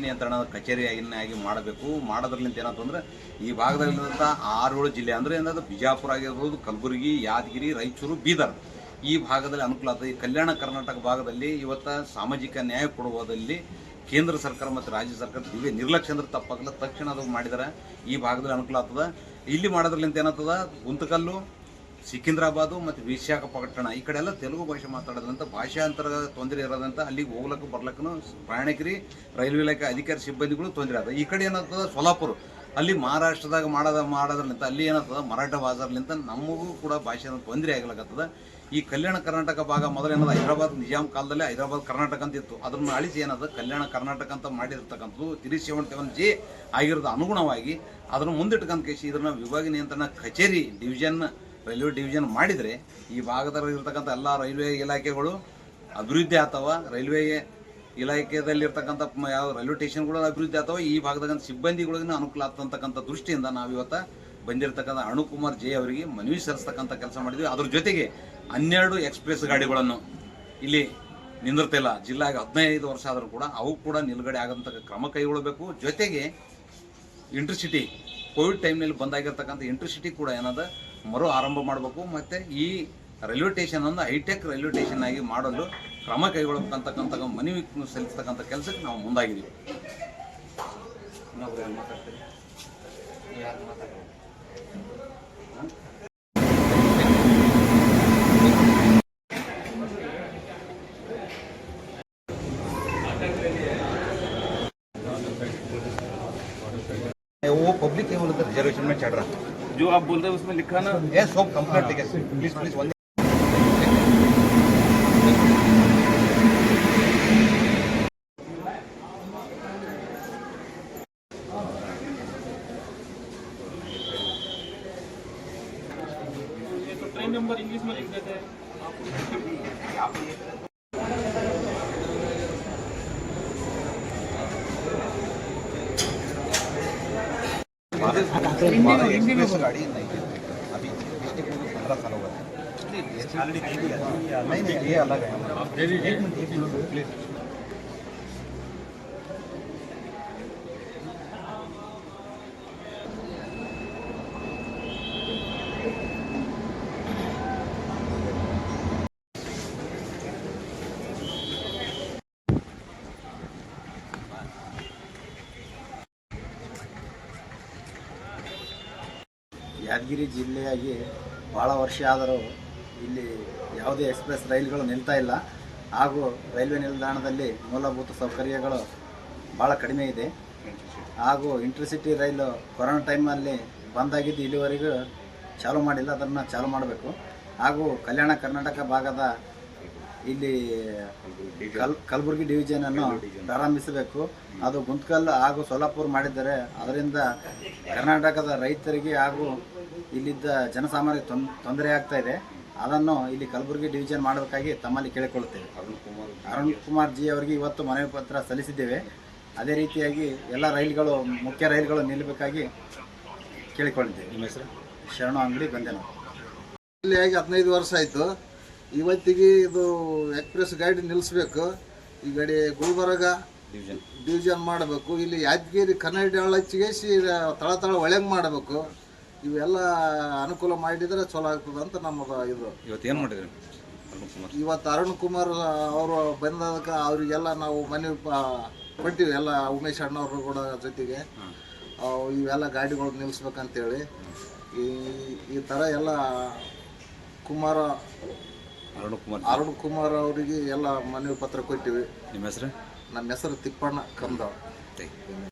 ನಿಯಂತ್ರಣದ ಕಚೇರಿಯನ್ನಾಗಿ ಮಾಡಬೇಕು. ಮಾಡೋದ್ರಲ್ಲಿಂದ ಏನಂತಂದ್ರೆ ಈ ಭಾಗದಲ್ಲಿರುವಂಥ ಆರು ಏಳು ಜಿಲ್ಲೆ ಅಂದರೆ ಏನದು ಬಿಜಾಪುರ ಆಗಿರ್ಬೋದು, ಕಲಬುರಗಿ, ಯಾದಗಿರಿ, ರಾಯಚೂರು, ಬೀದರ್. ಈ ಭಾಗದಲ್ಲಿ ಅನುಕೂಲ ಆಗ್ತದೆ ಈ ಕಲ್ಯಾಣ ಕರ್ನಾಟಕ ಭಾಗದಲ್ಲಿ ಇವತ್ತು ಸಾಮಾಜಿಕ ನ್ಯಾಯ ಕೊಡುವುದಲ್ಲಿ ಕೇಂದ್ರ ಸರ್ಕಾರ ಮತ್ತು ರಾಜ್ಯ ಸರ್ಕಾರ ದಿವ್ಯ ನಿರ್ಲಕ್ಷ್ಯ ಅಂದ್ರೆ ತಪ್ಪಾಗಲ್ಲ. ತಕ್ಷಣ ಅದು ಮಾಡಿದರೆ. ಈ ಭಾಗದಲ್ಲಿ ಅನುಕೂಲ ಆಗ್ತದೆ. ಇಲ್ಲಿ ಮಾಡೋದ್ರಲ್ಲಿಂದ ಏನಾಗ್ತದೆ ಗುಂತಕಲ್ಲು ಸಿಕಿಂದ್ರಾಬಾದು ಮತ್ತು ವಿಶಾಖಪಟ್ಟಣ, ಈ ಕಡೆ ಎಲ್ಲ ತೆಲುಗು ಭಾಷೆ ಮಾತಾಡೋದ್ರಂತ ಭಾಷಾಂತರ ತೊಂದರೆ ಇರೋದಂತ ಅಲ್ಲಿಗೆ ಹೋಗ್ಲಕ್ಕ ಬರ್ಲಕ್ಕೂ ಪ್ರಯಾಣಿಕರಿ, ರೈಲ್ವೆ ಇಲಾಖೆ ಅಧಿಕಾರಿ, ಸಿಬ್ಬಂದಿಗಳು ತೊಂದರೆ ಅದ ಈ ಕಡೆ ಏನಾಗ್ತದೆ, ಸೊಲಾಪುರ. ಅಲ್ಲಿ ಮಹಾರಾಷ್ಟ್ರದಾಗ ಮಾಡೋದ ಮಾಡೋದ್ರಲಿಂತ ಅಲ್ಲಿ ಏನಾಗ್ತದ, ಮರಾಠ ಬಾಜಾರ್ಲಿಂತ ನಮಗೂ ಕೂಡ ಭಾಷೆ ತೊಂದರೆ ಆಗ್ಲಕತ್ತದ. ಈ ಕಲ್ಯಾಣ ಕರ್ನಾಟಕ ಭಾಗ ಮೊದಲು ಏನದ, ಹೈದರಾಬಾದ್ ನಿಜಾಮ್ ಕಾಲದಲ್ಲಿ ಹೈದರಾಬಾದ್ ಕರ್ನಾಟಕ ಅಂತ ಇತ್ತು. ಅದನ್ನು ಅಳಿಸಿ ಏನದ, ಕಲ್ಯಾಣ ಕರ್ನಾಟಕ ಅಂತ ಮಾಡಿರ್ತಕ್ಕಂಥದ್ದು ತ್ರೀ ಸೆವೆನ್ ಸೆವೆನ್ ಜೆ ಆಗಿರೋದು ಅನುಗುಣವಾಗಿ. ಅದನ್ನು ಮುಂದಿಟ್ಕೊಂಡು ಕೇಸಿ ಇದನ್ನು ವಿಭಾಗ ನಿಯಂತ್ರಣ ಕಚೇರಿ ಡಿವಿಷನ್ ರೈಲ್ವೆ ಡಿವಿಷನ್ ಮಾಡಿದರೆ ಈ ಭಾಗದಲ್ಲಿರ್ತಕ್ಕಂಥ ಎಲ್ಲ ರೈಲ್ವೆ ಇಲಾಖೆಗಳು ಅಭಿವೃದ್ಧಿ ಆಗ್ತವ. ರೈಲ್ವೆ ಇಲಾಖೆಯಲ್ಲಿರ್ತಕ್ಕಂಥ ಯಾವ ರೈಲ್ವೆ ಸ್ಟೇಷನ್ಗಳು ಅಭಿವೃದ್ಧಿ ಆಗ್ತವೆ. ಈ ಭಾಗದಾಗ ಸಿಬ್ಬಂದಿಗಳಿಗೂ ಅನುಕೂಲ ಆಗ್ತಕ್ಕಂಥ ದೃಷ್ಟಿಯಿಂದ ನಾವು ಇವತ್ತು ಬಂದಿರತಕ್ಕಂಥ ಅಣುಕುಮಾರ್ ಜೆ ಅವರಿಗೆ ಮನವಿ ಸಲ್ಲಿಸ್ತಕ್ಕಂಥ ಕೆಲಸ ಮಾಡಿದ್ವಿ. ಅದ್ರ ಜೊತೆಗೆ ಹನ್ನೆರಡು ಎಕ್ಸ್ಪ್ರೆಸ್ ಗಾಡಿಗಳನ್ನು ಇಲ್ಲಿ ನಿಂದಿರ್ತಿಲ್ಲ ಜಿಲ್ಲೆಗೆ ಹದಿನೈದು ವರ್ಷ ಆದರೂ ಕೂಡ ಅವು ಕೂಡ ನಿಲುಗಡೆ ಆಗಂತ ಕ್ರಮ ಕೈಗೊಳ್ಳಬೇಕು. ಜೊತೆಗೆ ಇಂಟರ್ಸಿಟಿ ಕೋವಿಡ್ ಟೈಮ್ನಲ್ಲಿ ಬಂದಾಗಿರ್ತಕ್ಕಂಥ ಇಂಟರ್ಸಿಟಿ ಕೂಡ ಏನದ ಮರು ಆರಂಭ ಮಾಡಬೇಕು. ಮತ್ತು ಈ ರೈಲ್ವೆ ಸ್ಟೇಷನ್ ಅನ್ನು ಹೈಟೆಕ್ ರೈಲ್ವೆ ಸ್ಟೇಷನ್ ಆಗಿ ಮಾಡಲು ಕ್ರಮ ಕೈಗೊಳ್ಳಬೇಕಂತಕ್ಕಂಥ ಮನವಿ ಸಲ್ಲಿಸ್ತಕ್ಕಂಥ ಕೆಲಸಕ್ಕೆ ನಾವು ಮುಂದಾಗಿದ್ದೀವಿ वो पब्लिक है वो लोग रिजर्वेशन में चढ़ रहा। जो आप बोल रहे हैं उसमें लिखा ना। ये सब complete ticket please please one ये तो ट्रेन नंबर इंग्लिश में लिख देते हैं। एक्सप्रेस गाड़ी नहीं अभी पंद्रह साल हो गए नहीं नहीं ये अलग है ಯಾದಗಿರಿ ಜಿಲ್ಲೆಯಾಗಿ ಭಾಳ ವರ್ಷ ಆದರೂ ಇಲ್ಲಿ ಯಾವುದೇ ಎಕ್ಸ್ಪ್ರೆಸ್ ರೈಲುಗಳು ನಿಲ್ತಾ ಇಲ್ಲ. ಹಾಗೂ ರೈಲ್ವೆ ನಿಲ್ದಾಣದಲ್ಲಿ ಮೂಲಭೂತ ಸೌಕರ್ಯಗಳು ಭಾಳ ಕಡಿಮೆ ಇದೆ. ಹಾಗೂ ಇಂಟರ್ಸಿಟಿ ರೈಲು ಕೊರೋನಾ ಟೈಮಲ್ಲಿ ಬಂದಾಗಿದ್ದು ಇಲ್ಲಿವರೆಗೂ ಚಾಲೂ ಮಾಡಿಲ್ಲ. ಅದನ್ನು ಚಾಲೂ ಮಾಡಬೇಕು. ಹಾಗೂ ಕಲ್ಯಾಣ ಕರ್ನಾಟಕ ಭಾಗದ ಇಲ್ಲಿ ಕಲ್ ಕಲಬುರಗಿ ಡಿವಿಷನನ್ನು ಪ್ರಾರಂಭಿಸಬೇಕು. ಅದು ಗುಂತ್ಕಲ್ ಹಾಗೂ ಸೋಲಾಪುರ ಮಾಡಿದರೆ ಅದರಿಂದ ಕರ್ನಾಟಕದ ರೈತರಿಗೆ ಹಾಗೂ ಇಲ್ಲಿದ್ದ ಜನಸಾಮಾನ್ಯ ತೊನ್ ತೊಂದರೆ ಆಗ್ತಾ ಇದೆ. ಅದನ್ನು ಇಲ್ಲಿ ಕಲಬುರಗಿ ಡಿವಿಷನ್ ಮಾಡಬೇಕಾಗಿ ತಮ್ಮಲ್ಲಿ ಕೇಳಿಕೊಳ್ಳುತ್ತೇವೆ. ಅರುಣ್ ಕುಮಾರ್ ಜಿ. ಅವರಿಗೆ ಇವತ್ತು ಮನವಿ ಪತ್ರ ಸಲ್ಲಿಸಿದ್ದೇವೆ. ಅದೇ ರೀತಿಯಾಗಿ ಎಲ್ಲ ರೈಲುಗಳು ಮುಖ್ಯ ರೈಲುಗಳು ನಿಲ್ಲಬೇಕಾಗಿ ಕೇಳಿಕೊಂಡಿದ್ದೇವೆ ನಿಮ್ಮ ಹೆಸರು? ಶರಣ ಅಂಗಡಿ ಬಂದೆನೋ ಆಗಿ ಹದಿನೈದು ವರ್ಷ ಆಯಿತು. ಇವತ್ತಿಗೆ ಇದು ಎಕ್ಸ್ಪ್ರೆಸ್ ಗಾಡಿ ನಿಲ್ಲಿಸ್ಬೇಕು. ಈ ಗಾಡಿ ಗುಲ್ಬರ್ಗ ಡಿವಿಷನ್ ಡಿವಿಷನ್ ಮಾಡಬೇಕು. ಇಲ್ಲಿ ಯಾದಗಿರಿ ಕನ್ನಡ ಹಚ್ಚಿಗೇಸಿ ತಳ ತಳ ಒಳಗೆ ಮಾಡಬೇಕು. ಇವೆಲ್ಲ ಅನುಕೂಲ ಮಾಡಿದರೆ ಚಲೋ ಆಗ್ತದೆ ಅಂತ ನಮ್ಮದು ಇದು. ಇವತ್ತು ಏನು ಮಾಡಿದ್ರಿ ಅರುಣ್ ಕುಮಾರ್? ಇವತ್ತು ಅರುಣ್ ಕುಮಾರ್ ಅವರು ಬಂದದಕ್ಕೆ ಅವರಿಗೆಲ್ಲ ನಾವು ಮನೆ ಕೊಟ್ಟಿವಿ ಎಲ್ಲ ಉಮೇಶ್ ಅಣ್ಣವ್ರು ಕೂಡ ಜೊತೆಗೆ. ಅವು ಇವೆಲ್ಲ ಗಾಡಿಗಳು ನಿಲ್ಲಿಸ್ಬೇಕಂತೇಳಿ ಈ ಈ ಥರ ಎಲ್ಲ ಕುಮಾರ ಅರುಣ್ ಕುಮಾರ್. ಅರುಣ್ ಕುಮಾರ್ ಅವರಿಗೆ ಎಲ್ಲ ಮನವಿ ಪತ್ರ ಕೊಟ್ಟಿವಿ. ನಿಮ್ಮ ಹೆಸರು? ನಮ್ಮ ಹೆಸರು ತಿಪ್ಪಣ್ಣ ಕಂದವ್.